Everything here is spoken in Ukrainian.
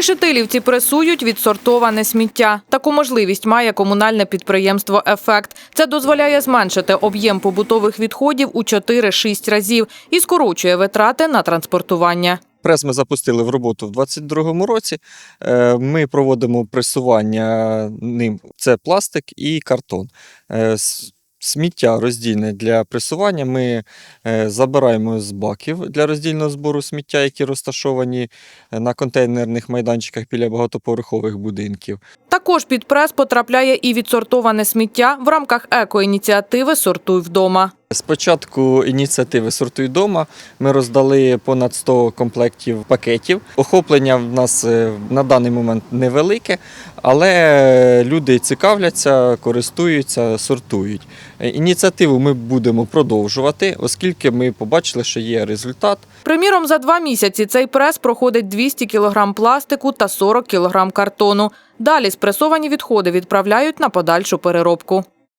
решетилівці пресують відсортоване сміття. Таку можливість має комунальне підприємство Ефект. Це дозволяє зменшити об'єм побутових відходів у 4-6 разів і скорочує витрати на транспортування. Прес ми запустили в роботу в 2022 році. Е, Ми проводимо пресування ним. Це пластик і картон. Сміття роздільне для пресування ми е, забираємо з баків для роздільного збору сміття, які розташовані е, на контейнерних майданчиках біля багатоповерхових будинків. Також під прес потрапляє і відсортоване сміття в рамках екоініціативи Сортуй вдома. З початку ініціативи Сортуй дома ми роздали понад 100 комплектів пакетів. Охоплення в нас е, на даний момент невелике, але люди цікавляться, користуються, сортують. Е, Ініціативу ми будемо продовжувати, оскільки ми побачили, що є результат. Приміром, за два місяці цей прес проходить 200 кг пластику та 40 кг картону. Далі спресовані відходи відправляють на подальшу переробку.